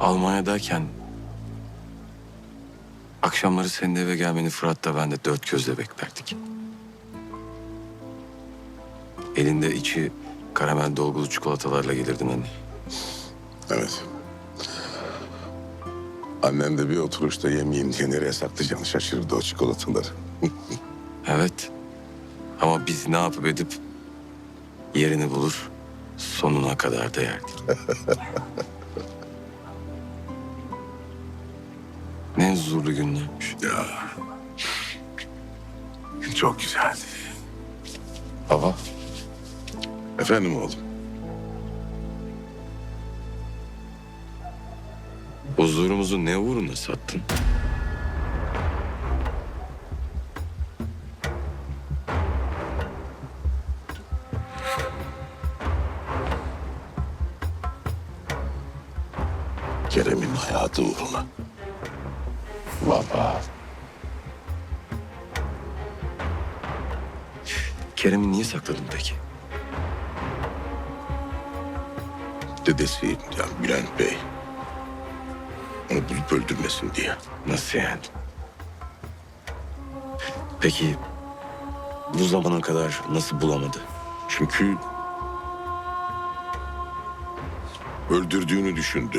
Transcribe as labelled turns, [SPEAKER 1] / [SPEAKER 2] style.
[SPEAKER 1] Almanya'dayken akşamları senin eve gelmeni Fırat da ben de dört gözle beklerdik. Elinde içi karamel dolgulu çikolatalarla gelirdin hani.
[SPEAKER 2] Evet. Annem de bir oturuşta yemeyeyim diye nereye saklayacağını şaşırdı o çikolataları.
[SPEAKER 1] Evet. Ama biz ne yapıp edip yerini bulur, sonuna kadar da yerdik. ne huzurlu günlermiş.
[SPEAKER 2] Ya. Çok güzeldi.
[SPEAKER 1] Baba,
[SPEAKER 2] Efendim oğlum.
[SPEAKER 1] huzurumuzu ne uğruna sattın?
[SPEAKER 2] Kerem'in hayatı uğruna. Baba.
[SPEAKER 1] Kerem'i niye sakladın peki?
[SPEAKER 2] Dedesi yani Bülent Bey. Onu bulup öldürmesin diye.
[SPEAKER 1] Nasıl yani? Peki bu zamana kadar nasıl bulamadı?
[SPEAKER 2] Çünkü öldürdüğünü düşündü.